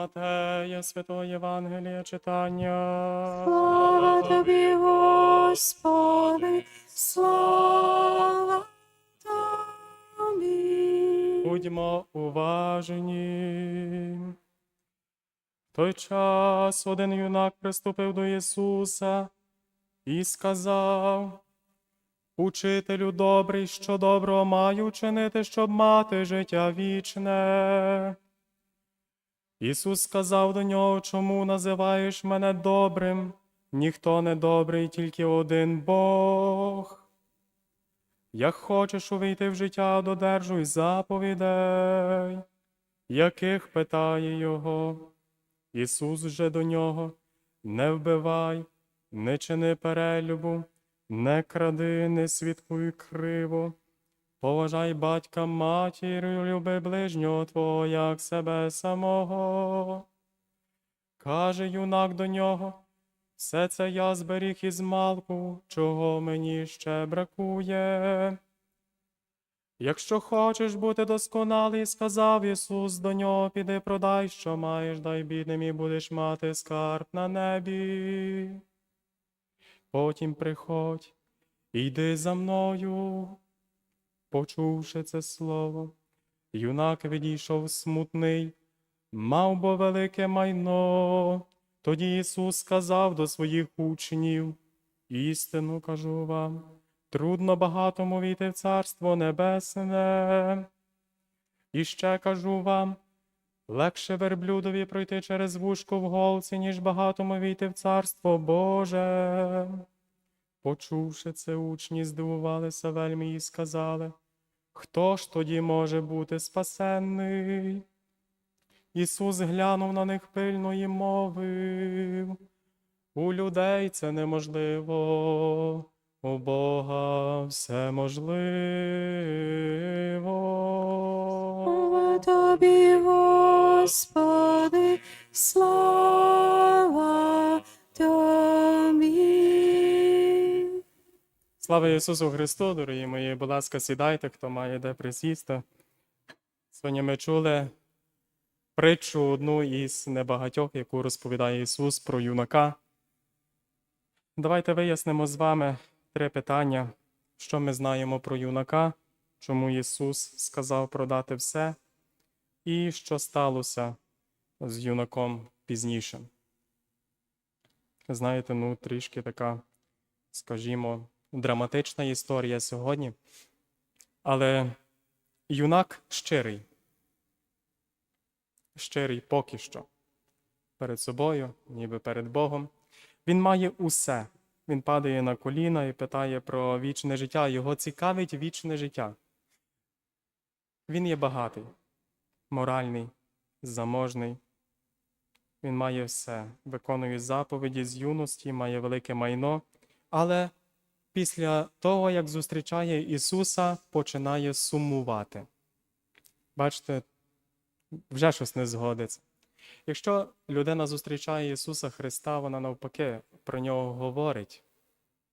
Матея, Святого Євангелія читання. Слава тобі, Господи, слава тобі. Будьмо уважні. В той час один юнак приступив до Ісуса і сказав: Учителю добрий, що доброго маю вчинити, щоб мати життя вічне. Ісус сказав до нього, чому називаєш мене добрим? Ніхто не добрий, тільки один Бог. Як хочеш увійти в життя, додержуй заповідей, яких питає його. Ісус же до нього, не вбивай, не чини перелюбу, не кради, не свідкуй криво. Поважай батька матір, люби ближнього твого, як себе самого. Каже юнак до нього, все це я зберіг із малку, чого мені ще бракує. Якщо хочеш бути досконалий, сказав Ісус до нього, піди продай, що маєш, дай бідним і будеш мати скарб на небі. Потім приходь і йди за мною. Почувши це слово, юнак відійшов смутний, мав бо велике майно. Тоді Ісус сказав до своїх учнів, істину кажу вам, трудно багатому війти в Царство Небесне. І ще кажу вам, легше верблюдові пройти через вушко в голці, ніж багатому війти в Царство Боже. Почувши це, учні здивувалися вельми і сказали, хто ж тоді може бути спасенний? Ісус глянув на них пильно і мовив. У людей це неможливо, у Бога все можливо. Слава тобі, Господи, слава Слава Ісусу Христу, дорогі мої, будь ласка, сідайте, хто має де присісти. Сьогодні ми чули притчу одну із небагатьох, яку розповідає Ісус про юнака. Давайте вияснимо з вами три питання, що ми знаємо про юнака, чому Ісус сказав продати все, і що сталося з юнаком пізніше. Знаєте, ну трішки така, скажімо, драматична історія сьогодні. Але юнак щирий. Щирий поки що. Перед собою, ніби перед Богом. Він має усе. Він падає на коліна і питає про вічне життя. Його цікавить вічне життя. Він є багатий, моральний, заможний. Він має все, виконує заповіді з юності, має велике майно, але після того, як зустрічає Ісуса, починає сумувати. Бачите, вже щось не згодиться. Якщо людина зустрічає Ісуса Христа, вона навпаки про нього говорить,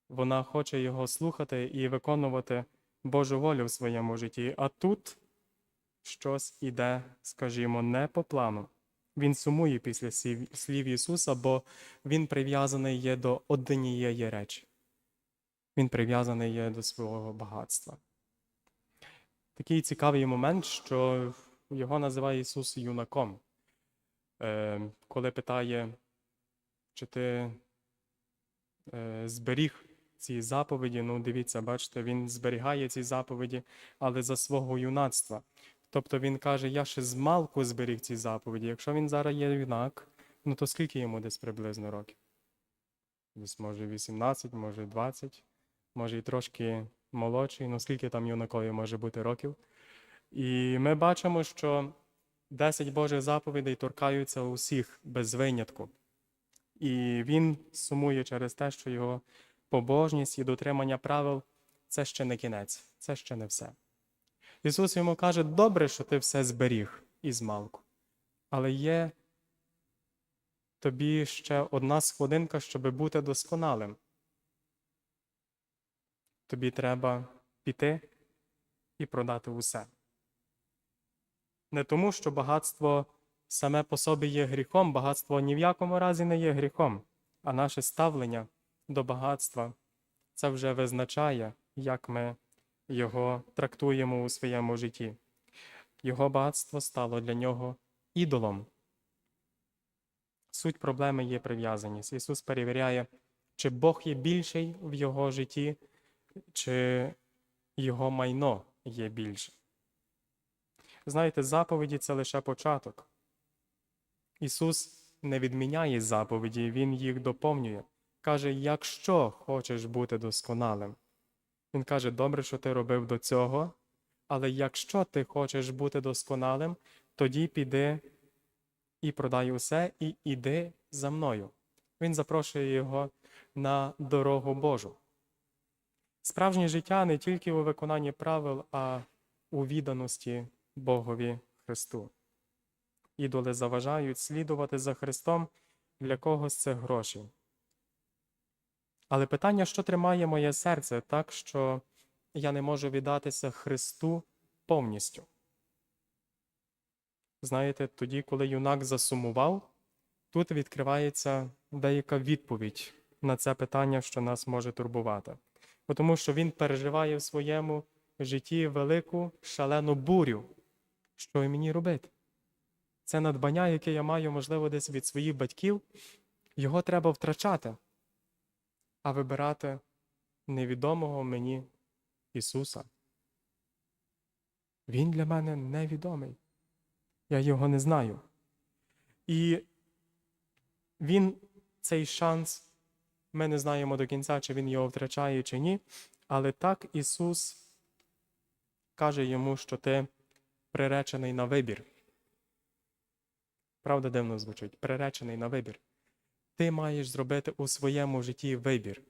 вона хоче Його слухати і виконувати Божу волю в своєму житті. А тут щось іде, скажімо, не по плану. Він сумує після слів Ісуса, бо Він прив'язаний є до однієї речі. Він прив'язаний є до свого багатства. Такий цікавий момент, що його називає Ісус юнаком. Е, коли питає, чи ти е, зберіг ці заповіді, ну дивіться, бачите, він зберігає ці заповіді, але за свого юнацтва. Тобто він каже, я ще з малку зберіг ці заповіді. Якщо він зараз є юнак, ну то скільки йому десь приблизно років? Десь може 18, може 20, може і трошки молодший, ну скільки там юнакові може бути років. І ми бачимо, що 10 Божих заповідей торкаються усіх без винятку. І він сумує через те, що його побожність і дотримання правил це ще не кінець, це ще не все. Ісус йому каже: добре, що ти все зберіг із малку, але є тобі ще одна сходинка, щоб бути досконалим. Тобі треба піти і продати усе. Не тому, що багатство саме по собі є гріхом, багатство ні в якому разі не є гріхом, а наше ставлення до багатства це вже визначає, як ми його трактуємо у своєму житті. Його багатство стало для нього ідолом. Суть проблеми є прив'язаність. Ісус перевіряє, чи Бог є більший в його житті, чи його майно є більше. Знаєте, заповіді це лише початок. Ісус не відміняє заповіді, Він їх доповнює. Каже, якщо хочеш бути досконалим. Він каже, добре, що ти робив до цього, але якщо ти хочеш бути досконалим, тоді піди і продай усе, і іди за мною. Він запрошує його на дорогу Божу. Справжнє життя не тільки у виконанні правил, а у відданості Богові Христу. Ідоли заважають слідувати за Христом для когось це гроші. Але питання, що тримає моє серце, так що я не можу віддатися Христу повністю. Знаєте, тоді, коли юнак засумував, тут відкривається деяка відповідь на це питання, що нас може турбувати. Тому що він переживає в своєму житті велику шалену бурю. Що й мені робити? Це надбання, яке я маю, можливо, десь від своїх батьків, його треба втрачати, а вибирати невідомого мені Ісуса. Він для мене невідомий. Я його не знаю. І він цей шанс, ми не знаємо до кінця, чи він його втрачає, чи ні. Але так Ісус каже йому, що ти приречений на вибір. Правда, дивно звучить, приречений на вибір. Ти маєш зробити у своєму житті вибір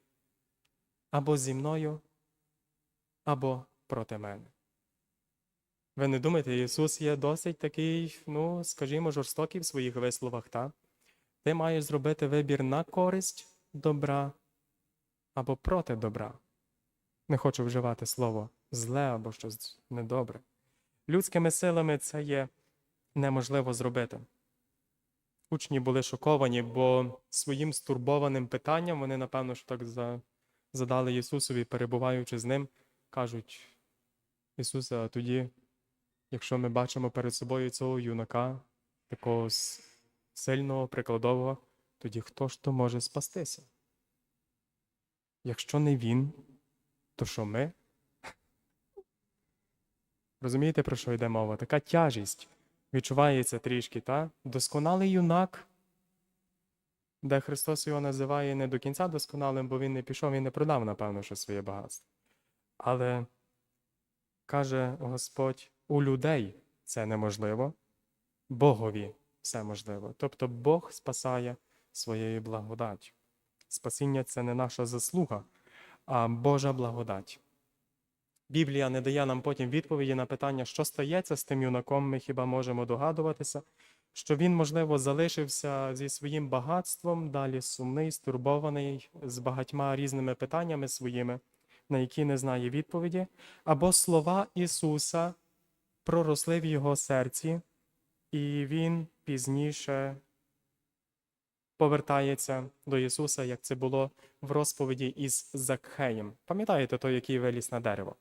або зі мною, або проти мене. Ви не думаєте, Ісус є досить такий, ну, скажімо, жорстокий в своїх висловах, та? Ти маєш зробити вибір на користь добра або проти добра. Не хочу вживати слово зле або щось недобре. Людськими силами це є неможливо зробити. Учні були шоковані, бо своїм стурбованим питанням вони, напевно, що так за- задали Ісусові, перебуваючи з ним, кажуть: Ісусе, а тоді, якщо ми бачимо перед собою цього юнака, такого сильного, прикладового, тоді хто ж то може спастися? Якщо не він, то що ми? Розумієте, про що йде мова? Така тяжість відчувається трішки, та? Досконалий юнак, де Христос його називає не до кінця досконалим, бо він не пішов і не продав, напевно, що своє багатство. Але каже Господь, у людей це неможливо, Богові все можливо. Тобто Бог спасає своєю благодаттю. Спасіння це не наша заслуга, а Божа благодать. Біблія не дає нам потім відповіді на питання, що стається з тим юнаком, ми хіба можемо догадуватися, що він, можливо, залишився зі своїм багатством, далі сумний, стурбований з багатьма різними питаннями своїми, на які не знає відповіді, або слова Ісуса проросли в його серці, і він пізніше повертається до Ісуса, як це було в розповіді із Закхеєм. Пам'ятаєте той, який виліз на дерево?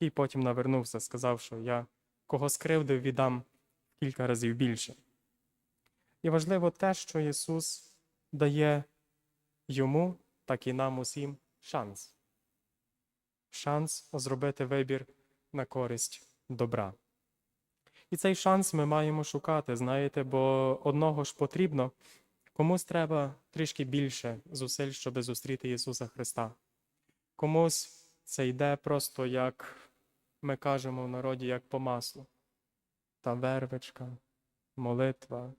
Який потім навернувся, сказав, що я кого скривдив, віддам кілька разів більше. І важливо те, що Ісус дає йому, так і нам усім шанс. Шанс зробити вибір на користь добра. І цей шанс ми маємо шукати, знаєте, бо одного ж потрібно, комусь треба трішки більше зусиль, щоб зустріти Ісуса Христа. Комусь це йде просто, як ми кажемо в народі, як по маслу. Та вервичка, молитва.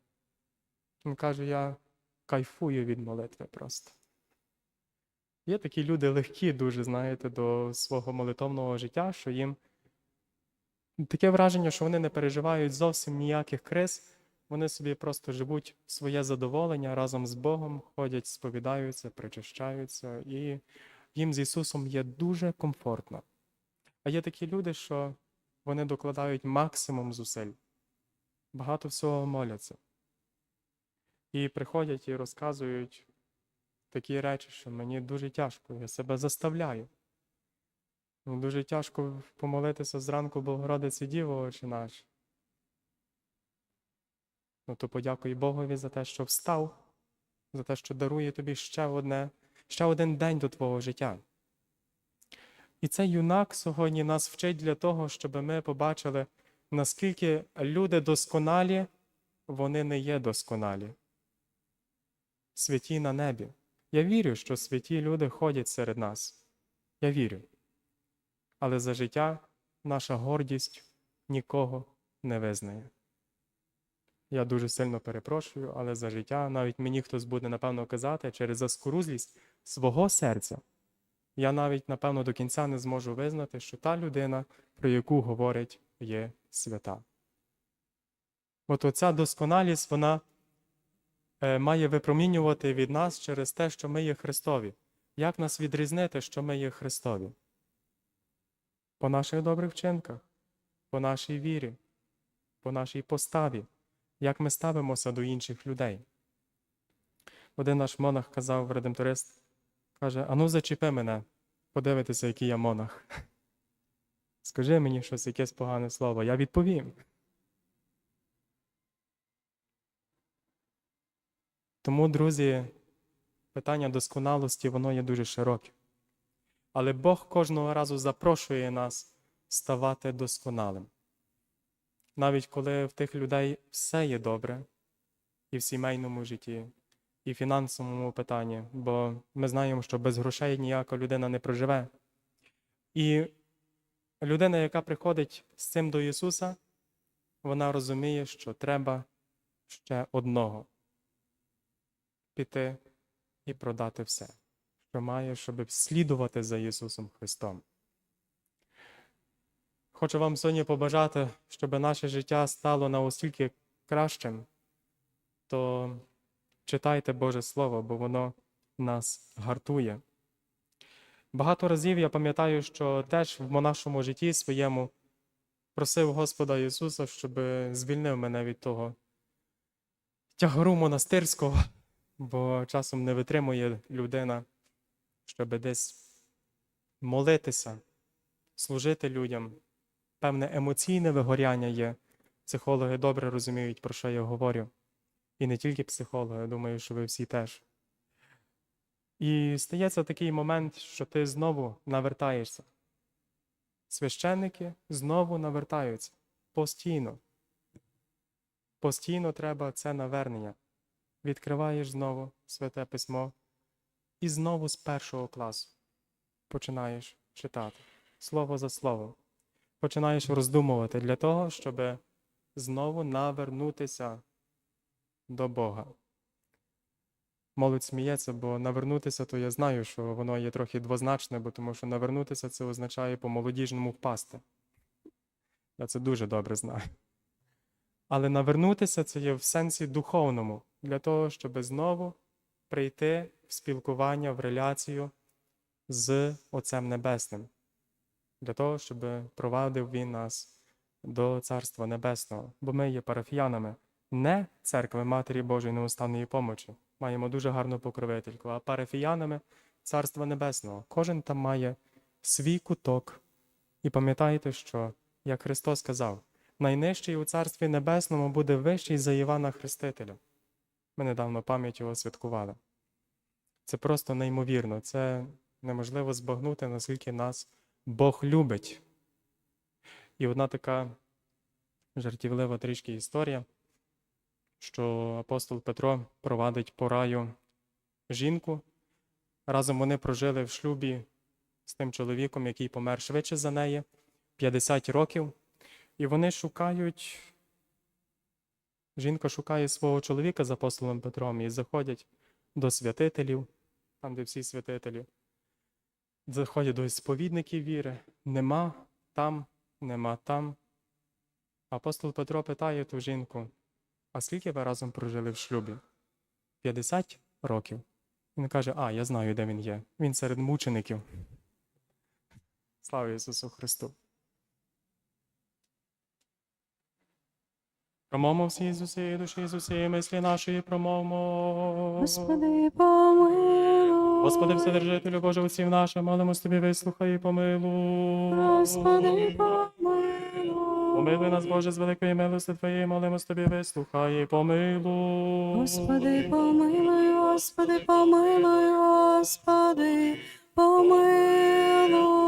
Він каже, я кайфую від молитви просто. Є такі люди легкі, дуже, знаєте, до свого молитовного життя, що їм таке враження, що вони не переживають зовсім ніяких криз. Вони собі просто живуть своє задоволення разом з Богом, ходять, сповідаються, причащаються, і їм з Ісусом є дуже комфортно. А є такі люди, що вони докладають максимум зусиль, багато всього моляться, І приходять і розказують такі речі, що мені дуже тяжко, я себе заставляю. Дуже тяжко помолитися зранку Богородиці Діво, Отче наш. Ну то подякуй Богові за те, що встав, за те, що дарує тобі ще одне, ще один день до твого життя. І цей юнак сьогодні нас вчить для того, щоб ми побачили, наскільки люди досконалі, вони не є досконалі. Святі на небі. Я вірю, що святі люди ходять серед нас. Я вірю. Але за життя наша гордість нікого не визнає. Я дуже сильно перепрошую, але за життя навіть мені хтось буде, напевно, казати через заскорузлість свого серця. Я навіть, напевно, до кінця не зможу визнати, що та людина, про яку говорить, є свята. От оця досконалість, вона е, має випромінювати від нас через те, що ми є Христові. Як нас відрізнити, що ми є Христові? По наших добрих вчинках, по нашій вірі, по нашій поставі, як ми ставимося до інших людей. Один наш монах казав редемторист, каже: Ану, зачепи мене, подивитися, який я монах. Скажи мені щось, якесь погане слово, я відповім. Тому, друзі, питання досконалості, воно є дуже широке. Але Бог кожного разу запрошує нас ставати досконалим. Навіть коли в тих людей все є добре, і в сімейному житті, і в фінансовому питанні, бо ми знаємо, що без грошей ніяка людина не проживе. І людина, яка приходить з цим до Ісуса, вона розуміє, що треба ще одного піти і продати все, що має, щоб слідувати за Ісусом Христом. Хочу вам сьогодні побажати, щоб наше життя стало наостільки кращим, то читайте Боже Слово, бо воно нас гартує. Багато разів я пам'ятаю, що теж в монашому житті своєму просив Господа Ісуса, щоб звільнив мене від того тягару монастирського, бо часом не витримує людина, щоб десь молитися, служити людям. Певне емоційне вигоряння є. Психологи добре розуміють, про що я говорю. І не тільки психологи, думаю, що ви всі теж. І стається такий момент, що ти знову навертаєшся. Священники знову навертаються постійно. Постійно треба це навернення. Відкриваєш знову святе письмо і знову з першого класу починаєш читати слово за словом. Починаєш роздумувати для того, щоб знову навернутися до Бога. Молодь сміється, бо навернутися, то я знаю, що воно є трохи двозначне, бо тому що навернутися це означає по молодіжному впасти. Я це дуже добре знаю. Але навернутися це є в сенсі духовному, для того, щоб знову прийти в спілкування, в реляцію з Отцем Небесним, для того, щоб провадив Він нас до Царства Небесного, бо ми є парафіянами не церкви Матері Божої неустанної помочі. Маємо дуже гарну покровительку, а парафіянами Царства Небесного. Кожен там має свій куток. І пам'ятайте, що, як Христос сказав, найнижчий у Царстві Небесному буде вищий за Івана Хрестителя. Ми недавно пам'ять його святкували. Це просто неймовірно, це неможливо збагнути, наскільки нас Бог любить. І одна така жартівлива трішки історія, що апостол Петро провадить по раю жінку. Разом вони прожили в шлюбі з тим чоловіком, який помер швидше за неї, 50 років. І вони шукають, жінка шукає свого чоловіка з апостолом Петром і заходять до святителів, там, де всі святителі. Заходять до сповідників віри. Нема там, нема там. Апостол Петро питає ту жінку: а скільки ви разом прожили в шлюбі? 50 років. Він каже: А, я знаю, де він є. Він серед мучеників. Слава Ісусу Христу! Промовмо всі з усієї душі, з усієї мислі нашої промовмо. Господи, помилуй. Господи, Вседержителю Боже, усім нашим, молимось тобі, вислухай і помилуй. Господи, помилуй. Помилуй нас, Боже, з великої милости Твоєї, молимось тобі, вислухай і помилуй. Господи, помилуй, Господи, помилуй, Господи, помилуй.